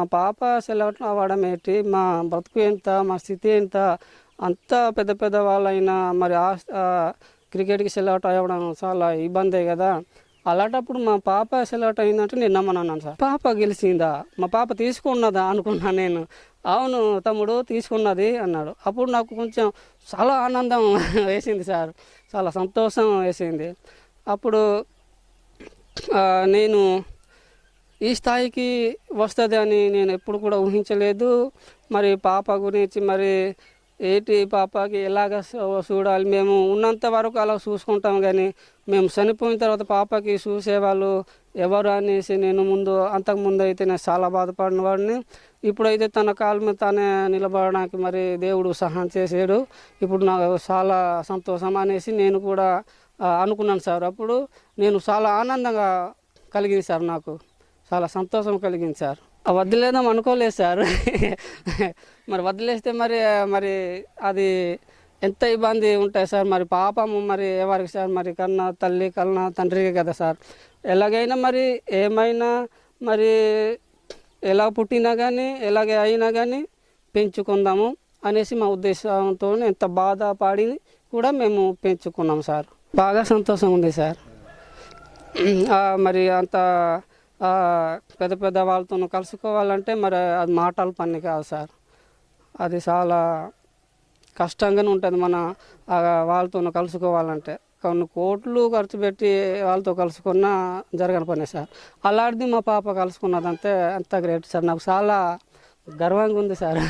మా పాప సెలవుట్ అవ్వడం ఏంటి? మా బ్రతుకు ఎంత? మా స్థితి ఎంత? అంత పెద్ద పెద్ద వాళ్ళైనా మరి ఆ క్రికెట్కి సెలవుట్ అవ్వడం చాలా ఇబ్బందే కదా? అలాంటప్పుడు మా పాప సెలవుట్ అయిందంటే నేను నమ్మనన్నాను సార్. పాప గెలిచిందా? మా పాప తీసుకున్నదా అనుకున్నా నేను. అవును తమ్ముడు తీసుకున్నది అన్నాడు. అప్పుడు నాకు కొంచెం చాలా ఆనందం వేసింది సార్. చాలా సంతోషం వేసింది. అప్పుడు నేను ఈ స్థాయికి వస్తుంది అని నేను ఎప్పుడు కూడా ఊహించలేదు. మరి పాప గురించి మరి ఏటి పాపకి ఎలాగ చూడాలి? మేము ఉన్నంత వరకు అలా చూసుకుంటాం కానీ మేము చనిపోయిన తర్వాత పాపకి చూసేవాళ్ళు ఎవరు అనేసి నేను ముందు అంతకుముందు అయితే నేను చాలా బాధపడిన వాడిని. ఇప్పుడైతే తన కాళ్ళ మీద తానే నిలబడడానికి మరి దేవుడు సహాయం చేసాడు ఇప్పుడు నాకు చాలా సంతోషం అనేసి నేను కూడా అనుకున్నాను సార్. అప్పుడు నేను చాలా ఆనందంగా కలిగింది సార్ నాకు. చాలా సంతోషం కలిగింది సార్ ఆ వదిలేదాం అనుకోలేదు సార్. మరి వదిలేస్తే మరి మరి అది ఎంత ఇబ్బంది ఉంటాయి సార్? మరి పాపము మరి ఎవరికి సార్? మరి కన్నా తల్లి కన్నా తండ్రికి కదా సార్. ఎలాగైనా మరి ఏమైనా మరి ఎలా పుట్టినా కానీ ఎలాగే అయినా కానీ పెంచుకుందాము అనేసి మా ఉద్దేశంతో ఎంత బాధపడి కూడా మేము పెంచుకున్నాం సార్. బాగా సంతోషం ఉంది సార్. మరి అంత పెద్ద పెద్ద వాళ్ళతో కలుసుకోవాలంటే మరి అది మాటల పని కాదు సార్. అది చాలా కష్టంగానే ఉంటుంది మన వాళ్ళతో కలుసుకోవాలంటే. కొన్ని కోట్లు ఖర్చు పెట్టి వాళ్ళతో కలుసుకున్న జరగని పని సార్. అలాంటిది మా పాప కలుసుకున్నదంటే అంత గ్రేట్ సార్. నాకు చాలా గర్వంగా ఉంది సార్.